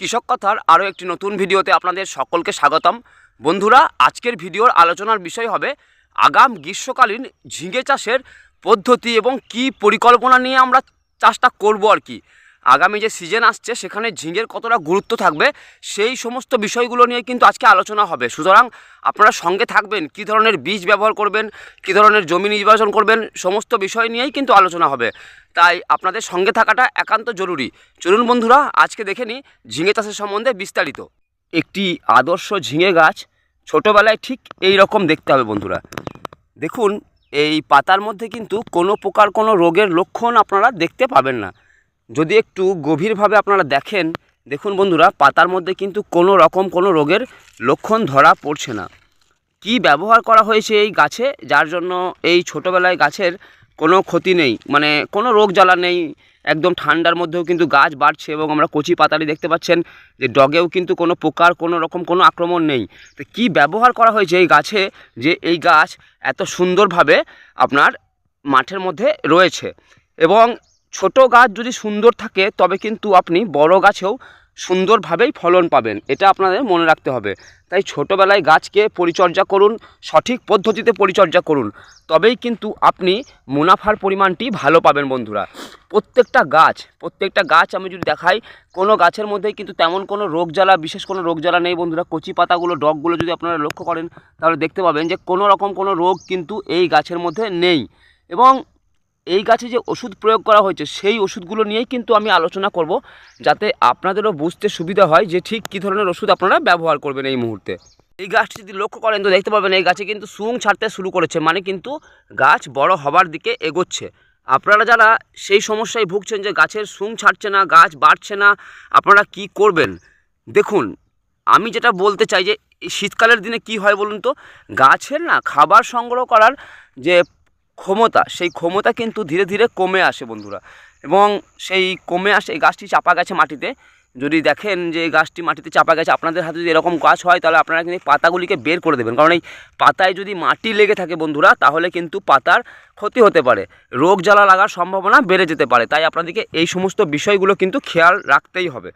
কৃষক কথার আরও একটি নতুন ভিডিওতে আপনাদের সকলকে স্বাগতম। বন্ধুরা, আজকের ভিডিওর আলোচনার বিষয় হবে আগাম গ্রীষ্মকালীন ঝিঙে চাষের পদ্ধতি এবং কি পরিকল্পনা নিয়ে আমরা চাষটা করব আর কি। আগামী যে সিজন আসছে, সেখানে ঝিঙের কতটা গুরুত্ব থাকবে, সেই সমস্ত বিষয়গুলো নিয়ে কিন্তু আজকে আলোচনা হবে। সুতরাং আপনারা সঙ্গে থাকবেন, কী ধরনের বীজ ব্যবহার করবেন, কী ধরনের জমি নির্বাচন করবেন, সমস্ত বিষয় নিয়েই কিন্তু আলোচনা হবে। তাই আপনাদের সঙ্গে থাকাটা একান্ত জরুরি। চলুন বন্ধুরা, আজকে দেখে নিই ঝিঙে চাষের সম্বন্ধে বিস্তারিত। একটি আদর্শ ঝিঙে গাছ ছোটোবেলায় ঠিক এই রকম দেখতে হবে বন্ধুরা। দেখুন, এই পাতার মধ্যে কিন্তু কোনো প্রকার কোনো রোগের লক্ষণ আপনারা দেখতে পাবেন না। যদি একটু গভীরভাবে আপনারা দেখেন, দেখুন বন্ধুরা, পাতার মধ্যে কিন্তু কোনো রকম কোনো রোগের লক্ষণ ধরা পড়ছে না। কি ব্যবহার করা হয়েছে এই গাছে? যার জন্য এই ছোটোবেলায় গাছের কোনো ক্ষতি নেই মানে কোনো রোগ জ্বালা নেই। একদম ঠান্ডার মধ্যেও কিন্তু গাছ বাড়ছে এবং আমরা কচি পাতালি দেখতে পাচ্ছেন যে ডগেও কিন্তু কোনো পোকার কোনো রকম কোনো আক্রমণ নেই। তো কী ব্যবহার করা হয়েছে এই গাছে যে এই গাছ এত সুন্দরভাবে আপনার মাঠের মধ্যে রয়েছে? এবং ছোট গাছ যদি সুন্দর থাকে, তবে কিন্তু আপনি বড় গাছেও সুন্দরভাবেই ফলন পাবেন। এটা আপনাদের মনে রাখতে হবে। তাই ছোটোবেলায় গাছকে পরিচর্যা করুন, সঠিক পদ্ধতিতে পরিচর্যা করুন। তবেই কিন্তু আপনি মুনাফার পরিমাণটি ভালো পাবেন বন্ধুরা। প্রত্যেকটা গাছ প্রত্যেকটা গাছ আমি যদি দেখাই, কোনো গাছের মধ্যেই কিন্তু তেমন কোনো রোগ জ্বালা বিশেষ কোনো রোগ জ্বালা নেই বন্ধুরা। কচি পাতাগুলো, ডগগুলো যদি আপনারা লক্ষ্য করেন, তাহলে দেখতে পাবেন যে কোনো রকম কোনো রোগ কিন্তু এই গাছের মধ্যে নেই। এবং এই গাছে যে ওষুধ প্রয়োগ করা হয়েছে, সেই ওষুধগুলো নিয়েই কিন্তু আমি আলোচনা করব, যাতে আপনাদেরও বুঝতে সুবিধা হয় যে ঠিক কী ধরনের ওষুধ আপনারা ব্যবহার করবেন এই মুহূর্তে। এই গাছটি যদি লক্ষ্য করেন তো দেখতে পাবেন, এই গাছে কিন্তু সুং ছাড়তে শুরু করেছে মানে কিন্তু গাছ বড় হবার দিকে এগোচ্ছে। আপনারা যারা সেই সমস্যায় ভুগছেন যে গাছের সুং ছাড়ছে না, গাছ বাড়ছে না, আপনারা কি করবেন? দেখুন, আমি যেটা বলতে চাই যে শীতকালের দিনে কি হয় বলুন তো, গাছের না খাবার সংগ্রহ করার যে ক্ষমতা, সেই ক্ষমতা কিন্তু ধীরে ধীরে কমে আসে বন্ধুরা। এবং সেই কমে আসে গাছটি চাপা গেছে মাটিতে। যদি দেখেন যে গাছটি মাটিতে চাপা গেছে, আপনাদের হাতে যদি এরকম গাছ হয়, তাহলে আপনারা কিন্তু পাতাগুলিকে বের করে দেবেন। কারণ এই পাতায় যদি মাটি লেগে থাকে বন্ধুরা, তাহলে কিন্তু পাতার ক্ষতি হতে পারে। রোগ জ্বালা লাগার সম্ভাবনা বেড়ে যেতে পারে। তাই আপনাদেরকে এই সমস্ত বিষয়গুলো কিন্তু খেয়াল রাখতেই হবে।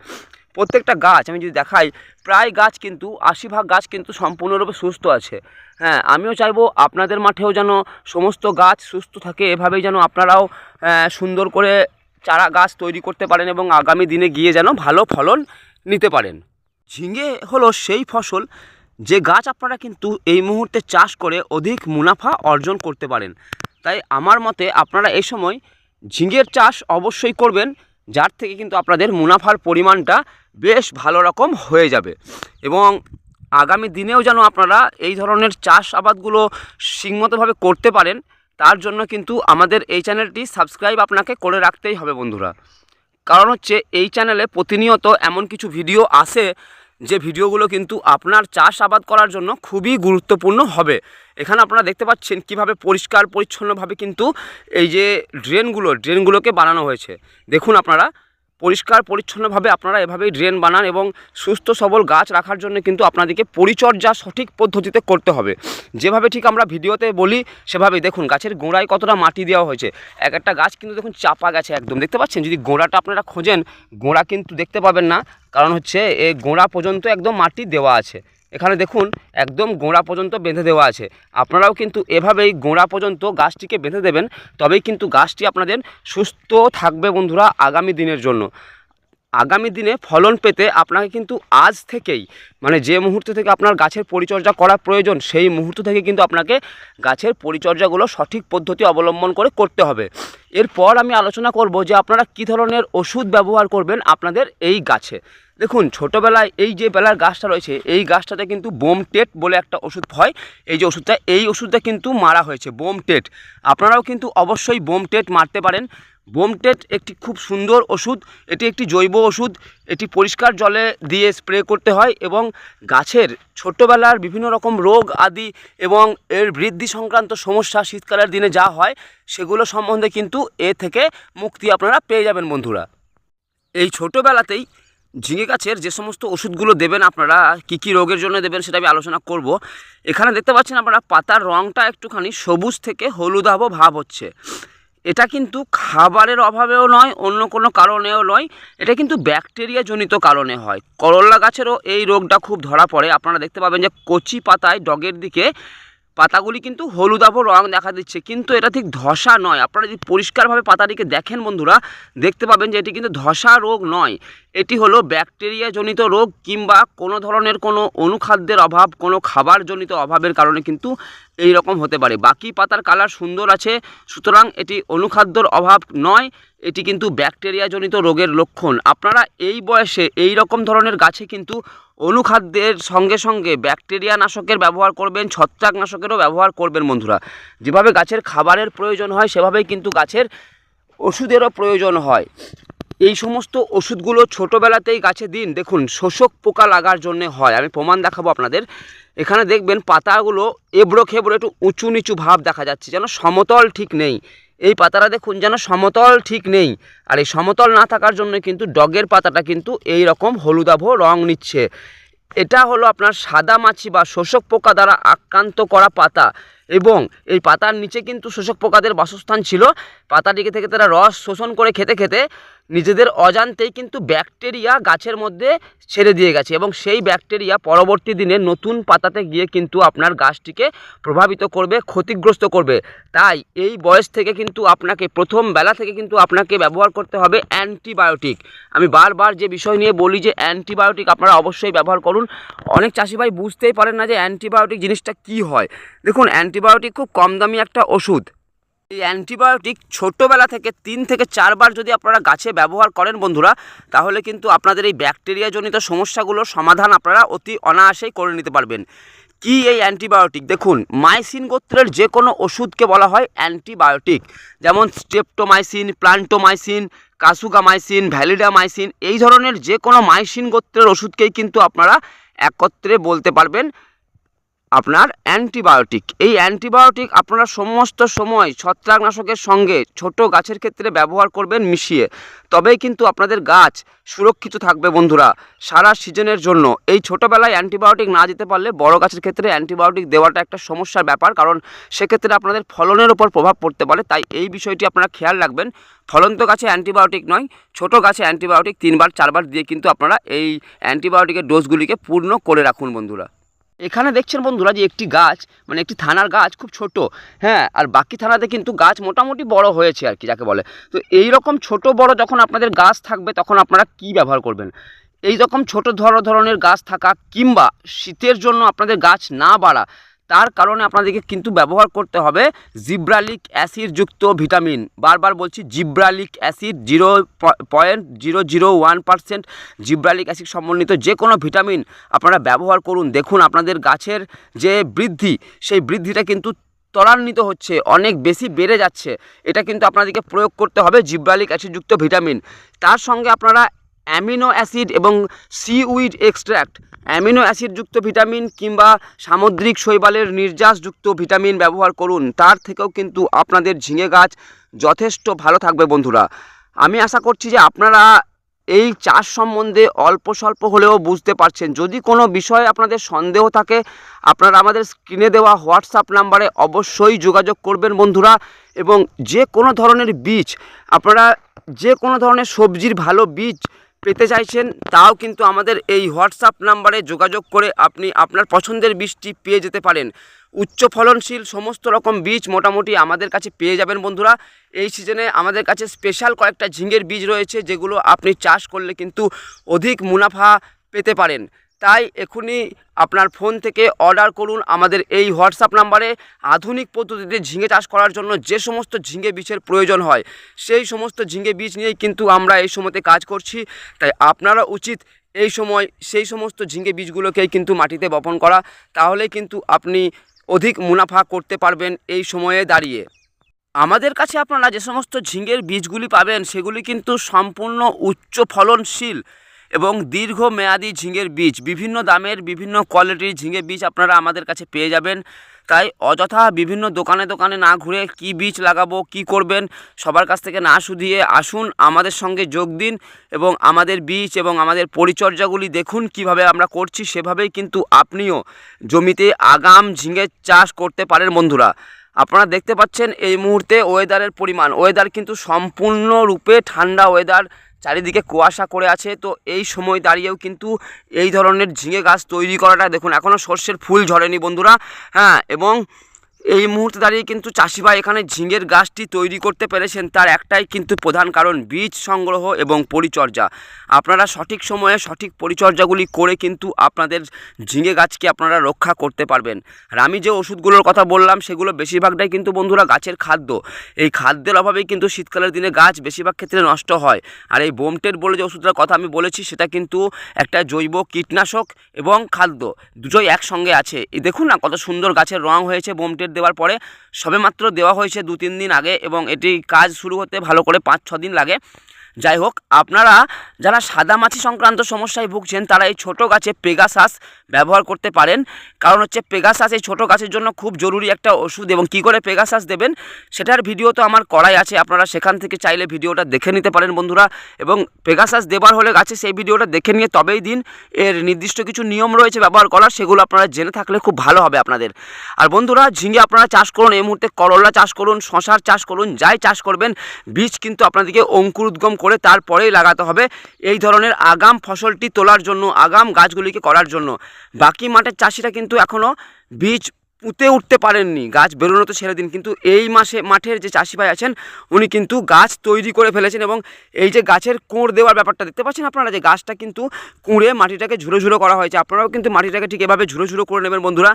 প্রত্যেকটা গাছ আমি যদি দেখাই, প্রায় গাছ কিন্তু আশি ভাগ গাছ কিন্তু সম্পূর্ণরূপে সুস্থ আছে। হ্যাঁ আমিও চাইব আপনাদের মাঠেও যেন সমস্ত গাছ সুস্থ থাকে, এভাবেই যেন আপনারাও সুন্দর করে চারা গাছ তৈরি করতে পারেন এবং আগামী দিনে গিয়ে যেন ভালো ফলন নিতে পারেন। ঝিঙে হলো সেই ফসল যে গাছ আপনারা কিন্তু এই মুহূর্তে চাষ করে অধিক মুনাফা অর্জন করতে পারেন। তাই আমার মতে আপনারা এই সময় ঝিঙের চাষ অবশ্যই করবেন। যার থেকে কিন্তু আপনাদের মুনাফার পরিমাণটা বেশ ভালো রকম হয়ে যাবে। এবং আগামী দিনেও যেন আপনারা এই ধরনের চাষ আবাদগুলো সিংমতভাবে করতে পারেন, তার জন্য কিন্তু আমাদের এই চ্যানেলটি সাবস্ক্রাইব আপনাকে করে রাখতেই হবে বন্ধুরা। কারণ হচ্ছে এই চ্যানেলে প্রতিনিয়ত এমন কিছু ভিডিও আসে যে ভিডিওগুলো কিন্তু আপনার চাষ আবাদ করার জন্য খুবই গুরুত্বপূর্ণ হবে। এখানে আপনারা দেখতে পাচ্ছেন কীভাবে পরিষ্কার, পরিচ্ছন্নভাবে কিন্তু এই যে ড্রেনগুলো, ড্রেনগুলোকে বানানো হয়েছে। দেখুন আপনারা পরিষ্কার, পরিচ্ছন্নভাবে আপনারা এভাবেই ড্রেন বানান এবং সুস্থ, সবল গাছ রাখার জন্য কিন্তু আপনাদেরকে পরিচর্যা সঠিক পদ্ধতিতে করতে হবে। যেভাবে ঠিক আমরা ভিডিওতে বলি, সেভাবেই দেখুন গাছের গোড়ায় কতটা মাটি দেওয়া হয়েছে। এক একটা গাছ কিন্তু দেখুন চাপা গেছে একদম। দেখতে পাচ্ছেন? যদি গোড়াটা আপনারা খোঁজেন, গোড়া কিন্তু দেখতে পাবেন না। কারণ হচ্ছে, এ গোড়া পর্যন্ত একদম মাটি দেওয়া আছে। এখানে দেখুন একদম গোড়া পর্যন্ত বেঁধে দেওয়া আছে। আপনারাও কিন্তু এভাবেই গোড়া পর্যন্ত গাছটিকে বেঁধে দেবেন, তবেই কিন্তু গাছটি আপনাদের সুস্থ থাকবে বন্ধুরা আগামী দিনের জন্য। আগামী দিনে ফলন পেতে আপনাকে কিন্তু আজ থেকেই মানে যে মুহূর্ত থেকে আপনার গাছের পরিচর্যা করা প্রয়োজন, সেই মুহূর্ত থেকে কিন্তু আপনাকে গাছের পরিচর্যাগুলো সঠিক পদ্ধতি অবলম্বন করে করতে হবে। এরপর আমি আলোচনা করব যে আপনারা কী ধরনের ওষুধ ব্যবহার করবেন আপনাদের এই গাছে। দেখুন, ছোটোবেলায় এই যে বেলার গাছটা রয়েছে, এই গাছটাতে কিন্তু বোম টেট বলে একটা ওষুধ হয়। এই যে ওষুধটা, এই ওষুধটা কিন্তু মারা হয়েছে, বোম টেট। আপনারাও কিন্তু অবশ্যই বোম টেট মারতে পারেন। বোমটেট একটি খুব সুন্দর ওষুধ, এটি একটি জৈব ওষুধ, এটি পরিষ্কার জলে দিয়ে স্প্রে করতে হয় এবং গাছের ছোটোবেলার বিভিন্ন রকম রোগ আদি এবং এর বৃদ্ধি সংক্রান্ত সমস্যা শীতকালের দিনে যা হয়, সেগুলো সম্বন্ধে কিন্তু এ থেকে মুক্তি আপনারা পেয়ে যাবেন বন্ধুরা। এই ছোটোবেলাতেই ঝিঙে গাছের যে সমস্ত ওষুধগুলো দেবেন আপনারা, কী কী রোগের জন্য দেবেন সেটা আমি আলোচনা করব। এখানে দেখতে পাচ্ছেন আপনারা পাতার রঙটা একটুখানি সবুজ থেকে হলুদাভ ভাব হচ্ছে। এটা কিন্তু খাবারের অভাবেও নয়, অন্য কোনো কারণেও নয়। এটা কিন্তু ব্যাকটেরিয়া জনিত কারণে হয়। করল্লা গাছেরও এই রোগটা খুব ধরা পড়ে। আপনারা দেখতে পাবেন যে কচি পাতায় ডগের দিকে পাতাগুলি কিন্তু হলুদাভ রং দেখা দিচ্ছে, কিন্তু এটা ঠিক ধসা নয়। আপনারা যদি পরিষ্কারভাবে পাতাটিকে দেখেন বন্ধুরা, দেখতে পাবেন যে এটি কিন্তু ধসা রোগ নয়। এটি হলো ব্যাকটেরিয়া জনিত রোগ কিংবা কোনো ধরনের কোনো অনুখাদ্যের অভাব, কোনো খাবারজনিত অভাবের কারণে কিন্তু এই রকম হতে পারে। বাকি পাতার কালার সুন্দর আছে, সুতরাং এটি অনুখাদ্যর অভাব নয়, এটি কিন্তু ব্যাকটেরিয়া জনিত রোগের লক্ষণ। আপনারা এই বয়সে এই রকম ধরনের গাছে কিন্তু অনুখাদ্যের সঙ্গে সঙ্গে ব্যাকটেরিয়া নাশকের ব্যবহার করবেন ছত্রাকনাশকেরও ব্যবহার করবেন বন্ধুরা। যেভাবে গাছের খাবারের প্রয়োজন হয়, সেভাবেই কিন্তু গাছের ওষুধেরও প্রয়োজন হয়। এই সমস্ত ওষুধগুলো ছোটোবেলাতেই গাছে দিন। দেখুন, শোষক পোকা লাগার জন্য হয়। আমি প্রমাণ দেখাবো আপনাদের। এখানে দেখবেন পাতাগুলো এবড়ো খেবড়ো একটু উঁচু নিচু ভাব দেখা যাচ্ছে, যেন সমতল ঠিক নেই। এই পাতাটা দেখুন যেন সমতল ঠিক নেই। আর এই সমতল না থাকার জন্য কিন্তু ডগের পাতাটা কিন্তু এই রকম হলুদাভ রং নিচ্ছে। এটা হলো আপনার সাদা মাছি বা শোষক পোকা দ্বারা আক্রান্ত করা পাতা। এবং এই পাতার নিচে কিন্তু শোষক পোকাদের বাসস্থান ছিল। পাতাটিকে থেকে তারা রস শোষণ করে খেতে খেতে নিজেদের অজান্তেই কিন্তু ব্যাকটেরিয়া গাছের মধ্যে ছেড়ে দিয়ে গেছে এবং সেই ব্যাকটেরিয়া পরবর্তী দিনে নতুন পাতাতে গিয়ে কিন্তু আপনার গাছটিকে প্রভাবিত করবে, ক্ষতিগ্রস্ত করবে। তাই এই বয়স থেকে কিন্তু আপনাকে, প্রথম বেলা থেকে কিন্তু আপনাকে ব্যবহার করতে হবে অ্যান্টিবায়োটিক। আমি বারবার যে বিষয় নিয়ে বলি যে অ্যান্টিবায়োটিক আপনারা অবশ্যই ব্যবহার করুন। অনেক চাষি ভাই বুঝতেই পারেন না যে অ্যান্টিবায়োটিক জিনিসটা কি হয়। দেখুন অ্যান্টিবায়োটিক খুব কম দামি একটা ওষুধ। এই অ্যান্টিবায়োটিক ছোটোবেলা থেকে তিন থেকে চারবার যদি আপনারা গাছে ব্যবহার করেন বন্ধুরা, তাহলে কিন্তু আপনাদের এই ব্যাকটেরিয়াজনিত সমস্যাগুলোর সমাধান আপনারা অতি অনায়াসেই করে নিতে পারবেন। কি এই অ্যান্টিবায়োটিক? দেখুন, মাইসিন গোত্রের যে কোনো ওষুধকে বলা হয় অ্যান্টিবায়োটিক। যেমন স্টেপটোমাইসিন, প্লান্টোমাইসিন, কাসুকামাইসিন, ভ্যালিডামাইসিন, এই ধরনের যে কোনো মাইসিন গোত্রের ওষুধকেই কিন্তু আপনারা একত্রে বলতে পারবেন। আপনার অ্যান্টিবায়োটিক। এই অ্যান্টিবায়োটিক আপনারা সমস্ত সময় ছত্রাকনাশকের সঙ্গে ছোট গাছের ক্ষেত্রে ব্যবহার করবেন মিশিয়ে। তবেই কিন্তু আপনাদের গাছ সুরক্ষিত থাকবে বন্ধুরা, সারা সিজনের জন্য। এই ছোটোবেলায় অ্যান্টিবায়োটিক না দিতে পারলে বড় গাছের ক্ষেত্রে অ্যান্টিবায়োটিক দেওয়াটা একটা সমস্যার ব্যাপার, কারণ সেক্ষেত্রে আপনাদের ফলনের ওপর প্রভাব পড়তে পারে। তাই এই বিষয়টি আপনারা খেয়াল রাখবেন। ফলন্ত গাছে অ্যান্টিবায়োটিক নয়, ছোট গাছে অ্যান্টিবায়োটিক তিনবার, চারবার দিয়ে কিন্তু আপনারা এই অ্যান্টিবায়োটিকের ডোজগুলিকে পূর্ণ করে রাখুন বন্ধুরা। এখানে দেখছেন বন্ধুরা যে একটি গাছ মানে একটি থানার গাছ খুব ছোট হ্যাঁ আর বাকি থানাতে কিন্তু গাছ মোটামুটি বড় হয়েছে আর কি, যাকে বলে। তো এই রকম ছোট বড় যখন আপনাদের গাছ থাকবে, তখন আপনারা কি ব্যবহার করবেন? এই রকম ছোট ধর ধরনের গাছ থাকা কিংবা শীতের জন্য আপনাদের গাছ না বাড়া তার কারণে আপনাদেরকে কিন্তু ব্যবহার করতে হবে জিব্রালিক অ্যাসিডযুক্ত ভিটামিন। বারবার বলছি gibberellic acid zero point zero zero one percent gibberellic acid সমন্বিত যে কোনো ভিটামিন আপনারা ব্যবহার করুন। দেখুন আপনাদের গাছের যে বৃদ্ধি, সেই বৃদ্ধিটা কিন্তু ত্বরান্বিত হচ্ছে, অনেক বেশি বেড়ে যাচ্ছে। এটা কিন্তু আপনাদেরকে প্রয়োগ করতে হবে জিব্রালিক অ্যাসিডযুক্ত ভিটামিন। তার সঙ্গে আপনারা অ্যামিনো অ্যাসিড এবং সিউইড এক্সট্র্যাক্ট অ্যামিনো অ্যাসিডযুক্ত ভিটামিন কিংবা সামুদ্রিক শৈবালের নির্যাসযুক্ত ভিটামিন ব্যবহার করুন। তার থেকেও কিন্তু আপনাদের ঝিঙে গাছ যথেষ্ট ভালো থাকবে বন্ধুরা। আমি আশা করছি যে আপনারা এই চাষ সম্বন্ধে অল্প স্বল্প হলেও বুঝতে পারছেন। যদি কোনো বিষয়ে আপনাদের সন্দেহ থাকে, আপনারা আমাদের স্ক্রিনে দেওয়া হোয়াটসঅ্যাপ নাম্বারে অবশ্যই যোগাযোগ করবেন বন্ধুরা। এবং যে কোনো ধরনের বীজ, আপনারা যে কোনো ধরনের সবজির ভালো বীজ পেতে চাইছেন, তাও কিন্তু আমাদের এই হোয়াটসঅ্যাপ নাম্বারে যোগাযোগ করে আপনি আপনার পছন্দের বীজটি পেয়ে যেতে পারেন। উচ্চ ফলনশীল সমস্ত রকম বীজ মোটামুটি আমাদের কাছে পেয়ে যাবেন বন্ধুরা। এই সিজনে আমাদের কাছে স্পেশাল কয়েকটা ঝিঙের বীজ রয়েছে, যেগুলো আপনি চাষ করলে কিন্তু অধিক মুনাফা পেতে পারেন। তাই এখনই আপনার ফোন থেকে অর্ডার করুন আমাদের এই হোয়াটসঅ্যাপ নাম্বারে। আধুনিক পদ্ধতিতে ঝিঙে চাষ করার জন্য যে সমস্ত ঝিঙে বীজের প্রয়োজন হয়, সেই সমস্ত ঝিঙে বীজ নিয়েই কিন্তু আমরা এই সময়তে কাজ করছি। তাই আপনারা উচিত এই সময় সেই সমস্ত ঝিঙে বীজগুলোকেই কিন্তু মাটিতে বপন করা। তাহলে কিন্তু আপনি অধিক মুনাফা করতে পারবেন এই সময়ে দাঁড়িয়ে। আমাদের কাছে আপনারা যে সমস্ত ঝিঙের বীজগুলি পাবেন, সেগুলি কিন্তু সম্পূর্ণ উচ্চ ফলনশীল। এবং দীর্ঘমেয়াদী ঝিঙের বীজ, বিভিন্ন দামের, বিভিন্ন কোয়ালিটির ঝিঙে বীজ আপনারা আমাদের কাছে পেয়ে যাবেন। তাই অযথা বিভিন্ন দোকানে দোকানে না ঘুরে কি বীজ লাগাবো, কি করবেন, সবার কাছ থেকে না শুধিয়ে আসুন, আমাদের সঙ্গে যোগ দিন এবং আমাদের বীজ এবং আমাদের পরিচর্যাগুলি দেখুন কীভাবে আমরা করছি, সেভাবেই কিন্তু আপনিও জমিতে আগাম ঝিঙে চাষ করতে পারেন বন্ধুরা। আপনারা দেখতে পাচ্ছেন এই মুহূর্তে ওয়েদারের পরিমাণ ওয়েদার কিন্তু সম্পূর্ণরূপে ঠান্ডা ওয়েদার চারিদিকে কুয়াশা করে আছে। তো এই সময় দাঁড়িয়েও কিন্তু এই ধরনের ঝিঙে গাছ তৈরি করাটা দেখুন এখনও সর্ষের ফুল ঝরেনি বন্ধুরা। হ্যাঁ এবং এই মুহূর্তে দাঁড়িয়ে কিন্তু চাষিভাই এখানে ঝিঙের গাছটি তৈরি করতে পেরেছেন। তার একটাই কিন্তু প্রধান কারণ, বীজ সংগ্রহ এবং পরিচর্যা। আপনারা সঠিক সময়ে সঠিক পরিচর্যাগুলি করে কিন্তু আপনাদের ঝিঙে গাছকে আপনারা রক্ষা করতে পারবেন। আর আমি যে ওষুধগুলোর কথা বললাম, সেগুলো বেশিরভাগটাই কিন্তু বন্ধুরা গাছের খাদ্য। এই খাদ্যের অভাবেই কিন্তু শীতকালের দিনে গাছ বেশিরভাগ ক্ষেত্রে নষ্ট হয়। আর এই বোমটের বলে যে ওষুধটার কথা আমি বলেছি, সেটা কিন্তু একটা জৈব কীটনাশক এবং খাদ্য, দুটোই একসঙ্গে আছে। দেখুন না, কত সুন্দর গাছের রং হয়েছে বোমটের দেওয়ার পরে সবেমাত্র দেওয়া হয়েছে দু তিন দিন আগে এবং এটি কাজ শুরু হতে ভালো করে পাঁচ ছ দিন লাগে। যাই হোক, আপনারা যারা সাদামাছি সংক্রান্ত সমস্যায় ভুগছেন, তারা এই ছোটো গাছে পেগাসাস ব্যবহার করতে পারেন। কারণ হচ্ছে পেগাসাস এই ছোটো গাছের জন্য খুব জরুরি একটা ওষুধ এবং কি করে পেগাসাস দেবেন, সেটার ভিডিও তো আমার করাই আছে। আপনারা সেখান থেকে চাইলে ভিডিওটা দেখে নিতে পারেন বন্ধুরা। এবং পেগাসাস দেবার হলে গাছে সেই ভিডিওটা দেখে নিয়ে তবেই দিন। এর নির্দিষ্ট কিছু নিয়ম রয়েছে ব্যবহার করার, সেগুলো আপনারা জেনে থাকলে খুব ভালো হবে আপনাদের। আর বন্ধুরা, ঝিঙে আপনারা চাষ করুন, এই মুহূর্তে করলা চাষ করুন, শশার চাষ করুন, যাই চাষ করবেন, বীজ কিন্তু আপনাদেরকে অঙ্কুর উদ্গম করে তারপরেই লাগাতে হবে এই ধরনের আগাম ফসলটি তোলার জন্য, আগাম গাছগুলিকে করার জন্য। বাকি মাঠের চাষিরা কিন্তু এখনও বীজ পুঁতে উঠতে পারেননি, গাছ বেরোনো তো ছেড়ে দিন। কিন্তু এই মাসে, মাঠের যে চাষি ভাই আছেন, উনি কিন্তু গাছ তৈরি করে ফেলেছেন এবং এই যে গাছের কোঁড় দেওয়ার ব্যাপারটা দেখতে পাচ্ছেন আপনারা, যে গাছটা কিন্তু কুঁড়ে মাটিটাকে ঝুড়ো ঝুড়ো করা হয়েছে। আপনারাও কিন্তু মাটিটাকে ঠিক এভাবে ঝুড়ো ঝুড়ো করে নেবেন বন্ধুরা।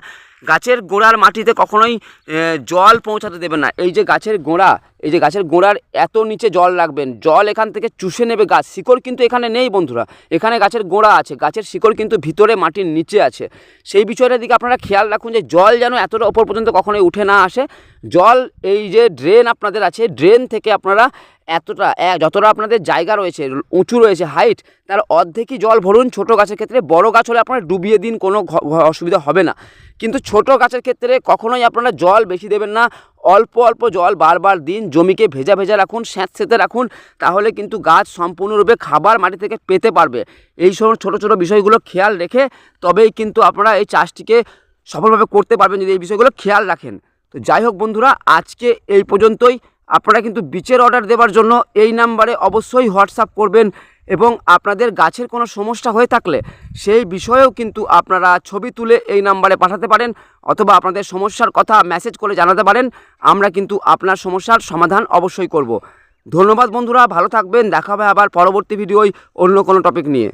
গাছের গোড়ার মাটিতে কখনোই জল পৌঁছাতে দেবেন না। এই যে গাছের গোড়া এই যে গাছের গোড়ার এত নিচে জল রাখবেন, জল এখান থেকে চুষে নেবে গাছ, শিকড় কিন্তু এখানে নেই বন্ধুরা। এখানে গাছের গোড়া আছে, গাছের শিকড় কিন্তু ভিতরে মাটির নিচে আছে। সেই বিষয়টার দিকে আপনারা খেয়াল রাখুন যে জল যেন এতটা ওপর পর্যন্ত কখনোই উঠে না আসে। জল এই যে ড্রেন আপনাদের আছে ড্রেন থেকে আপনারা এতটা যতটা আপনাদের জায়গা রয়েছে, উঁচু রয়েছে হাইট তার অর্ধেকই জল ভরুন, ছোট গাছের ক্ষেত্রে। বড় গাছ হলে আপনারা ডুবিয়ে দিন, কোনো অসুবিধা হবে না। কিন্তু ছোট গাছের ক্ষেত্রে কখনোই আপনারা জল বেশি দেবেন না। অল্প অল্প জল বারবার দিন, জমিকে ভেজা ভেজা রাখুন স্যাঁতস্যাঁতে রাখুন, তাহলে কিন্তু গাছ সম্পূর্ণরূপে খাবার মাটি থেকে পেতে পারবে। এই সব ছোটো ছোটো বিষয়গুলো খেয়াল রেখে তবেই কিন্তু আপনারা এই চাষটিকে সফলভাবে করতে পারবেন যদি এই বিষয়গুলো খেয়াল রাখেন। তো যাই হোক বন্ধুরা, আজকে এই পর্যন্তই। আপনারা কিন্তু বীজের অর্ডার দেওয়ার জন্য এই নাম্বারে অবশ্যই হোয়াটসঅ্যাপ করবেন এবং আপনাদের গাছের কোনো সমস্যা হয়ে থাকলে সেই বিষয়েও কিন্তু আপনারা ছবি তুলে এই নাম্বারে পাঠাতে পারেন অথবা আপনাদের সমস্যার কথা মেসেজ করে জানাতে পারেন। আমরা কিন্তু আপনার সমস্যার সমাধান অবশ্যই করব। ধন্যবাদ বন্ধুরা, ভালো থাকবেন, দেখা হবে আবার পরবর্তী ভিডিওয় অন্য কোনো টপিক নিয়ে।